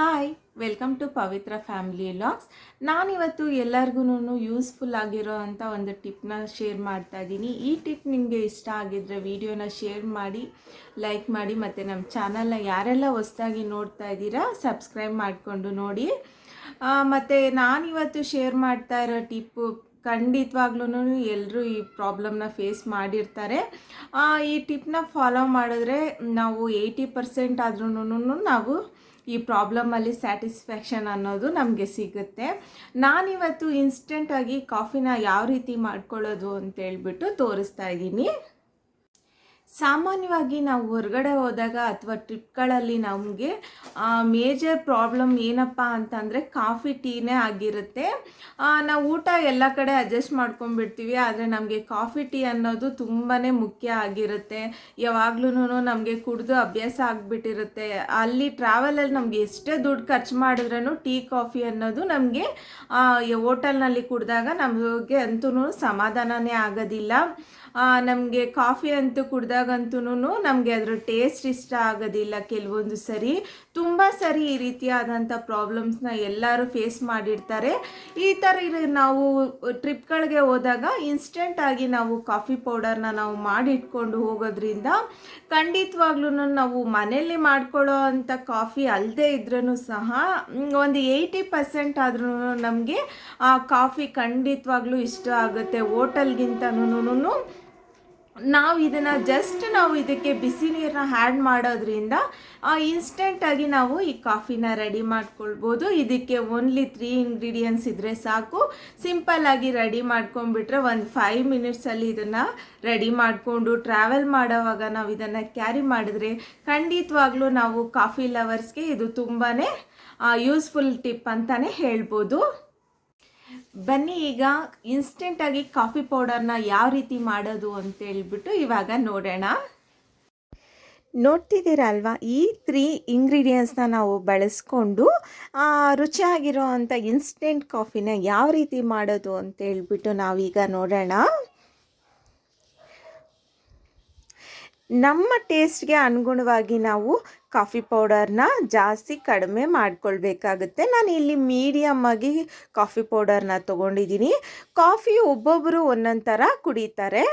Hi welcome to Pavitra family logs ನಾನಿವತ್ತು ಎಲ್ಲರಿಗೂ useful ಆಗಿರೋ ಅಂಥ ಒಂದು ಟಿಪ್ನ ಶೇರ್ ಮಾಡ್ತಾ ಇದ್ದೀನಿ. ಈ ಟಿಪ್ ನಿಮಗೆ ಇಷ್ಟ ಆಗಿದ್ರೆ ವಿಡಿಯೋನ ಶೇರ್ ಮಾಡಿ ಲೈಕ್ ಮಾಡಿ, ಮತ್ತು ನಮ್ಮ ಚಾನಲ್ನ ಯಾರೆಲ್ಲ ಹೊಸ್ದಾಗಿ ನೋಡ್ತಾ ಇದ್ದೀರಾ ಸಬ್ಸ್ಕ್ರೈಬ್ ಮಾಡಿಕೊಂಡು ನೋಡಿ. ಮತ್ತು ನಾನಿವತ್ತು ಶೇರ್ ಮಾಡ್ತಾ ಇರೋ ಟಿಪ್ಪು ಖಂಡಿತವಾಗ್ಲೂ ಎಲ್ಲರೂ ಈ ಪ್ರಾಬ್ಲಮ್ನ ಫೇಸ್ ಮಾಡಿರ್ತಾರೆ. ಈ ಟಿಪ್ನ ಫಾಲೋ ಮಾಡಿದ್ರೆ ನಾವು ಏಯ್ಟಿ ಪರ್ಸೆಂಟ್ ಆದ್ರೂ ನಾವು ಈ ಪ್ರಾಬ್ಲಮಲ್ಲಿ ಸ್ಯಾಟಿಸ್ಫ್ಯಾಕ್ಷನ್ ಅನ್ನೋದು ನಮಗೆ ಸಿಗುತ್ತೆ. ನಾನಿವತ್ತು ಇನ್ಸ್ಟೆಂಟಾಗಿ ಕಾಫಿನ ಯಾವ ರೀತಿ ಮಾಡ್ಕೊಳ್ಳೋದು ಅಂತ ಹೇಳ್ಬಿಟ್ಟು ತೋರಿಸ್ತಾ ಇದ್ದೀನಿ. ಸಾಮಾನ್ಯವಾಗಿ ನಾವು ಹೊರಗಡೆ ಹೋದಾಗ ಅಥವಾ ಟ್ರಿಪ್ಗಳಲ್ಲಿ ನಮಗೆ ಮೇಜರ್ ಪ್ರಾಬ್ಲಮ್ ಏನಪ್ಪ ಅಂತಂದರೆ ಕಾಫಿ ಟೀನೇ ಆಗಿರುತ್ತೆ. ನಾವು ಊಟ ಎಲ್ಲ ಕಡೆ ಅಡ್ಜಸ್ಟ್ ಮಾಡ್ಕೊಂಡ್ಬಿಡ್ತೀವಿ, ಆದರೆ ನಮಗೆ ಕಾಫಿ ಟೀ ಅನ್ನೋದು ತುಂಬಾ ಮುಖ್ಯ ಆಗಿರುತ್ತೆ. ಯಾವಾಗ್ಲೂ ನಮಗೆ ಕುಡಿದು ಅಭ್ಯಾಸ ಆಗಿಬಿಟ್ಟಿರುತ್ತೆ. ಅಲ್ಲಿ ಟ್ರಾವೆಲಲ್ಲಿ ನಮಗೆ ಎಷ್ಟೇ ದುಡ್ಡು ಖರ್ಚು ಮಾಡಿದ್ರೂ ಟೀ, ಕಾಫಿ ಅನ್ನೋದು ನಮಗೆ ಹೋಟೆಲ್ನಲ್ಲಿ ಕುಡಿದಾಗ ನಮಗೆ ಅಂತೂ ಸಮಾಧಾನನೇ ಆಗೋದಿಲ್ಲ. ನಮಗೆ ಕಾಫಿ ಅಂತೂ ಕುಡ್ದಾಗಂತೂ ನಮಗೆ ಅದರ ಟೇಸ್ಟ್ ಇಷ್ಟ ಆಗೋದಿಲ್ಲ ಕೆಲವೊಂದು ಸರಿ. ತುಂಬ ಸರಿ ಈ ರೀತಿಯಾದಂಥ ಪ್ರಾಬ್ಲಮ್ಸ್ನ ಎಲ್ಲರೂ ಫೇಸ್ ಮಾಡಿರ್ತಾರೆ. ಈ ಥರ ನಾವು ಟ್ರಿಪ್ಗಳಿಗೆ ಹೋದಾಗ ಇನ್ಸ್ಟೆಂಟಾಗಿ ನಾವು ಕಾಫಿ ಪೌಡರ್ನ ನಾವು ಮಾಡಿಟ್ಕೊಂಡು ಹೋಗೋದ್ರಿಂದ ಖಂಡಿತವಾಗ್ಲೂ ನಾವು ಮನೆಯಲ್ಲಿ ಮಾಡ್ಕೊಳ್ಳೋ ಅಂಥ ಕಾಫಿ ಅಲ್ಲದೆ ಇದ್ರೂ ಸಹ ಒಂದು ಏಯ್ಟಿ ಪರ್ಸೆಂಟ್ ಆದ್ರೂ ನಮಗೆ ಆ ಕಾಫಿ ಖಂಡಿತವಾಗ್ಲೂ ಇಷ್ಟ ಆಗುತ್ತೆ. ಹೋಟೆಲ್ಗಿಂತನೂ ನಾವು ಇದನ್ನು ಜಸ್ಟ್ ನಾವು ಇದಕ್ಕೆ ಬಿಸಿ ನೀರನ್ನ ಹ್ಯಾಡ್ ಮಾಡೋದ್ರಿಂದ ಇನ್ಸ್ಟೆಂಟಾಗಿ ನಾವು ಈ ಕಾಫಿನ ರೆಡಿ ಮಾಡ್ಕೊಳ್ಬೋದು. ಇದಕ್ಕೆ ಓನ್ಲಿ ತ್ರೀ ಇಂಗ್ರೀಡಿಯೆಂಟ್ಸ್ ಇದ್ದರೆ ಸಾಕು. ಸಿಂಪಲ್ಲಾಗಿ ರೆಡಿ ಮಾಡ್ಕೊಂಡ್ಬಿಟ್ರೆ ಒಂದು ಫೈವ್ ಮಿನಿಟ್ಸಲ್ಲಿ ಇದನ್ನು ರೆಡಿ ಮಾಡಿಕೊಂಡು ಟ್ರಾವೆಲ್ ಮಾಡೋವಾಗ ನಾವು ಇದನ್ನು ಕ್ಯಾರಿ ಮಾಡಿದ್ರೆ ಖಂಡಿತವಾಗ್ಲೂ ನಾವು ಕಾಫಿ ಲವರ್ಸ್ಗೆ ಇದು ತುಂಬಾ ಯೂಸ್ಫುಲ್ ಟಿಪ್ ಅಂತಲೇ ಹೇಳ್ಬೋದು. ಬನ್ನಿ ಈಗ ಇನ್ಸ್ಟೆಂಟಾಗಿ ಕಾಫಿ ಪೌಡರ್ನ ಯಾವ ರೀತಿ ಮಾಡೋದು ಅಂತ ಹೇಳ್ಬಿಟ್ಟು ಇವಾಗ ನೋಡೋಣ. ನೋಡ್ತಿದ್ದೀರಲ್ವ ಈ ತ್ರೀ ಇಂಗ್ರೀಡಿಯೆಂಟ್ಸ್ನ ನಾವು ಬಳಸ್ಕೊಂಡು ರುಚಿಯಾಗಿರೋ ಅಂಥ ಇನ್ಸ್ಟೆಂಟ್ ಕಾಫಿನ ಯಾವ ರೀತಿ ಮಾಡೋದು ಅಂತ ಹೇಳ್ಬಿಟ್ಟು ನಾವೀಗ ನೋಡೋಣ. ನಮ್ಮ ಟೇಸ್ಟ್ಗೆ ಅನುಗುಣವಾಗಿ ನಾವು ಕಾಫಿ ಪೌಡರ್ನ ಜಾಸ್ತಿ ಕಡಿಮೆ ಮಾಡ್ಕೊಳ್ಬೇಕಾಗುತ್ತೆ. ನಾನು ಇಲ್ಲಿ ಮೀಡಿಯಮ್ ಆಗಿ ಕಾಫಿ ಪೌಡರ್ನ ತೊಗೊಂಡಿದ್ದೀನಿ. ಕಾಫಿ ಒಬ್ಬೊಬ್ಬರು ಒಂದೊಂದು ಥರ ಕುಡಿತಾರೆ.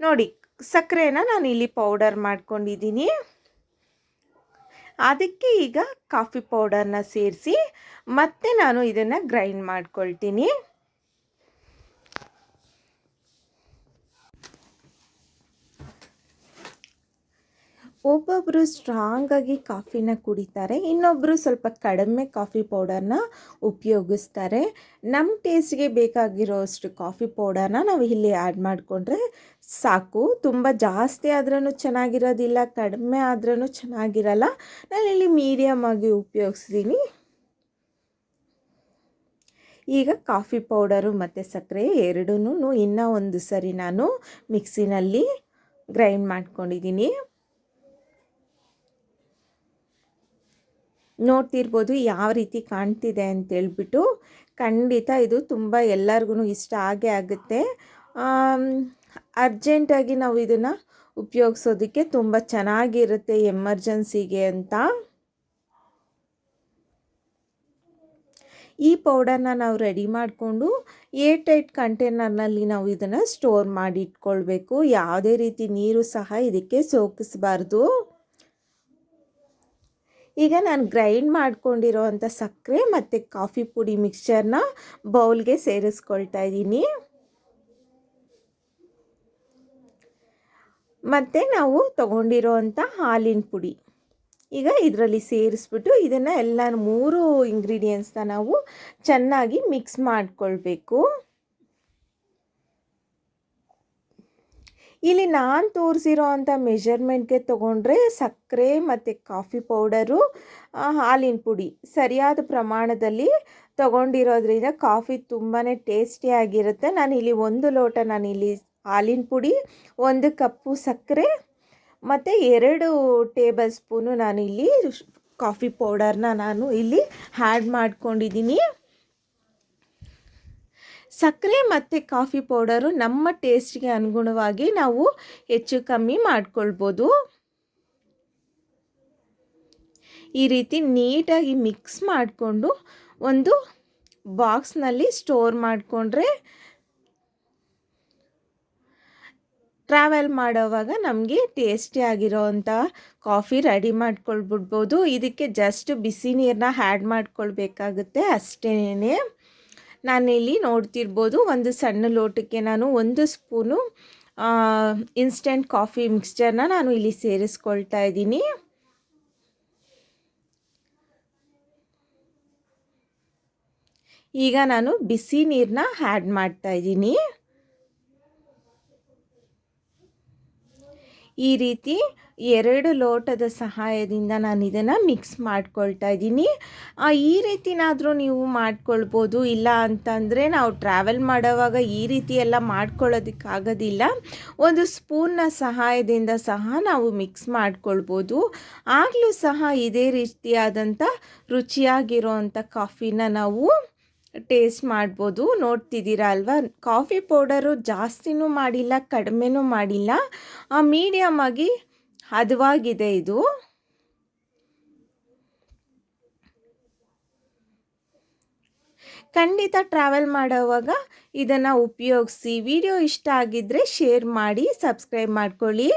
ನೋಡಿ, ಸಕ್ಕರೆನ ನಾನು ಇಲ್ಲಿ ಪೌಡರ್ ಮಾಡ್ಕೊಂಡಿದ್ದೀನಿ. ಅದಕ್ಕೆ ಈಗ ಕಾಫಿ ಪೌಡರ್ನ ಸೇರಿಸಿ ಮತ್ತೆ ನಾನು ಇದನ್ನು ಗ್ರೈಂಡ್ ಮಾಡ್ಕೊಳ್ತೀನಿ. ಒಬ್ಬೊಬ್ಬರು ಸ್ಟ್ರಾಂಗಾಗಿ ಕಾಫಿನ ಕುಡಿತಾರೆ ಇನ್ನೊಬ್ಬರು ಸ್ವಲ್ಪ ಕಡಿಮೆ ಕಾಫಿ ಪೌಡರ್ನ ಉಪಯೋಗಿಸ್ತಾರೆ. ನಮ್ಮ ಟೇಸ್ಟ್ಗೆ ಬೇಕಾಗಿರೋಷ್ಟು ಕಾಫಿ ಪೌಡರ್ನ ನಾವು ಇಲ್ಲಿ ಆ್ಯಡ್ ಮಾಡಿಕೊಂಡ್ರೆ ಸಾಕು. ತುಂಬ ಜಾಸ್ತಿ ಆದ್ರೂ ಚೆನ್ನಾಗಿರೋದಿಲ್ಲ, ಕಡಿಮೆ ಆದ್ರೂ ಚೆನ್ನಾಗಿರಲ್ಲ. ನಾನು ಇಲ್ಲಿ ಮೀಡಿಯಮ್ ಆಗಿ ಉಪಯೋಗಿಸ್ತೀನಿ. ಈಗ ಕಾಫಿ ಪೌಡರು ಮತ್ತು ಸಕ್ಕರೆ ಎರಡೂ ಇನ್ನೂ ಒಂದು ಸರಿ ನಾನು ಮಿಕ್ಸಿನಲ್ಲಿ ಗ್ರೈಂಡ್ ಮಾಡ್ಕೊಂಡಿದ್ದೀನಿ. ನೋಡ್ತಿರ್ಬೋದು ಯಾವ ರೀತಿ ಕಾಣ್ತಿದೆ ಅಂತೇಳ್ಬಿಟ್ಟು ಖಂಡಿತ ಇದು ತುಂಬ ಎಲ್ಲರಿಗೂ ಇಷ್ಟ ಆಗೇ ಆಗುತ್ತೆ. ಅರ್ಜೆಂಟಾಗಿ ನಾವು ಇದನ್ನು ಉಪಯೋಗಿಸೋದಕ್ಕೆ ತುಂಬ ಚೆನ್ನಾಗಿರುತ್ತೆ ಎಮರ್ಜೆನ್ಸಿಗೆ ಅಂತ. ಈ ಪೌಡರ್ನ ನಾವು ರೆಡಿ ಮಾಡಿಕೊಂಡು ಏರ್ ಟೈಟ್ ಕಂಟೈನರ್ನಲ್ಲಿ ನಾವು ಇದನ್ನು ಸ್ಟೋರ್ ಮಾಡಿ ಇಟ್ಕೊಳ್ಬೇಕು ಯಾವುದೇ ರೀತಿ ನೀರು ಸಹ ಇದಕ್ಕೆ ಸೋಕಿಸಬಾರ್ದು. ಈಗ ನಾನು ಗ್ರೈಂಡ್ ಮಾಡ್ಕೊಂಡಿರೋ ಸಕ್ಕರೆ ಮತ್ತು ಕಾಫಿ ಪುಡಿ ಮಿಕ್ಸ್ಚರ್ನ ಬೌಲ್ಗೆ ಸೇರಿಸ್ಕೊಳ್ತಾ ಇದ್ದೀನಿ. ಮತ್ತು ನಾವು ತಗೊಂಡಿರೋ ಅಂಥ ಹಾಲಿನ ಪುಡಿ. ಈಗ ಇದರಲ್ಲಿ ಸೇರಿಸ್ಬಿಟ್ಟು ಇದನ್ನು ಎಲ್ಲ ಮೂರು ಇಂಗ್ರೀಡಿಯೆಂಟ್ಸ್ನ ನಾವು ಚೆನ್ನಾಗಿ ಮಿಕ್ಸ್ ಮಾಡಿಕೊಳ್ಬೇಕು. ಇಲ್ಲಿ ನಾನು ತೋರಿಸಿರೋ ಅಂಥ ಮೆಷರ್ಮೆಂಟ್ಗೆ ತೊಗೊಂಡ್ರೆ ಸಕ್ಕರೆ ಮತ್ತು ಕಾಫಿ ಪೌಡರು ಹಾಲಿನ ಪುಡಿ ಸರಿಯಾದ ಪ್ರಮಾಣದಲ್ಲಿ ತೊಗೊಂಡಿರೋದ್ರಿಂದ ಕಾಫಿ ತುಂಬಾ ಟೇಸ್ಟಿಯಾಗಿರುತ್ತೆ ನಾನಿಲ್ಲಿ ಒಂದು ಲೋಟ ನಾನಿಲ್ಲಿ ಹಾಲಿನ ಪುಡಿ, ಒಂದು ಕಪ್ಪು ಸಕ್ಕರೆ ಮತ್ತು ಎರಡು ಟೇಬಲ್ ಸ್ಪೂನು ನಾನಿಲ್ಲಿ ಕಾಫಿ ಪೌಡರ್ನ ನಾನು ಇಲ್ಲಿ ಆ್ಯಡ್ ಮಾಡ್ಕೊಂಡಿದ್ದೀನಿ. ಸಕ್ಕರೆ ಮತ್ತು ಕಾಫಿ ಪೌಡರು ನಮ್ಮ ಟೇಸ್ಟ್ಗೆ ಅನುಗುಣವಾಗಿ ನಾವು ಹೆಚ್ಚು ಕಮ್ಮಿ ಮಾಡ್ಕೊಳ್ಬೋದು. ಈ ರೀತಿ ನೀಟಾಗಿ ಮಿಕ್ಸ್ ಮಾಡಿಕೊಂಡು ಒಂದು ಬಾಕ್ಸ್ನಲ್ಲಿ ಸ್ಟೋರ್ ಮಾಡಿಕೊಂಡ್ರೆ ಟ್ರಾವೆಲ್ ಮಾಡೋವಾಗ ನಮಗೆ ಟೇಸ್ಟಿ ಆಗಿರೋವಂಥ ಕಾಫಿ ರೆಡಿ ಮಾಡ್ಕೊಳ್ಬಿಡ್ಬೋದು. ಇದಕ್ಕೆ ಜಸ್ಟ್ ಬಿಸಿ ನೀರನ್ನ ಆ್ಯಡ್ ಮಾಡ್ಕೊಳ್ಬೇಕಾಗುತ್ತೆ ಅಷ್ಟೇ ನಾನಿಲ್ಲಿ ನೋಡ್ತಿರ್ಬೋದು ಒಂದು ಸಣ್ಣ ಲೋಟಕ್ಕೆ ನಾನು ಒಂದು ಸ್ಪೂನು ಇನ್ಸ್ಟೆಂಟ್ ಕಾಫಿ ಮಿಕ್ಸ್ಚರ್ನ ನಾನು ಇಲ್ಲಿ ಸೇರಿಸ್ಕೊಳ್ತಾ ಇದ್ದೀನಿ. ಈಗ ನಾನು ಬಿಸಿ ನೀರನ್ನ ಆ್ಯಡ್ ಮಾಡ್ತಾ ಇದ್ದೀನಿ. ಈ ರೀತಿ ಎರಡು ಲೋಟದ ಸಹಾಯದಿಂದ ನಾನು ಇದನ್ನು ಮಿಕ್ಸ್ ಮಾಡ್ಕೊಳ್ತಾ ಇದ್ದೀನಿ. ಈ ರೀತಿನಾದರೂ ನೀವು ಮಾಡ್ಕೊಳ್ಬೋದು. ಇಲ್ಲ ಅಂತಂದರೆ ನಾವು ಟ್ರಾವೆಲ್ ಮಾಡೋವಾಗ ಈ ರೀತಿ ಎಲ್ಲ ಮಾಡ್ಕೊಳ್ಳೋದಕ್ಕಾಗೋದಿಲ್ಲ. ಒಂದು ಸ್ಪೂನ್ನ ಸಹಾಯದಿಂದ ಸಹ ನಾವು ಮಿಕ್ಸ್ ಮಾಡ್ಕೊಳ್ಬೋದು. ಆಗಲೂ ಸಹ ಇದೇ ರೀತಿಯಾದಂಥ ರುಚಿಯಾಗಿರೋ ಅಂಥ ಕಾಫಿನ ನಾವು ಟೇಸ್ಟ್ ಮಾಡ್ಬೋದು. ನೋಡ್ತಿದ್ದೀರಾ ಅಲ್ವಾ? ಕಾಫಿ ಪೌಡರು ಜಾಸ್ತಿನೂ ಮಾಡಿಲ್ಲ, ಕಡಿಮೆನೂ ಮಾಡಿಲ್ಲ. ಮೀಡಿಯಮ್ ಆಗಿ ಹದವಾಗಿದೆ ಇದು. ಖಂಡಿತ ಟ್ರಾವೆಲ್ ಮಾಡೋವಾಗ ಇದನ್ನು ಉಪಯೋಗಿಸಿ. ವಿಡಿಯೋ ಇಷ್ಟ ಆಗಿದ್ದರೆ ಶೇರ್ ಮಾಡಿ ಸಬ್ಸ್ಕ್ರೈಬ್ ಮಾಡ್ಕೊಳ್ಳಿ.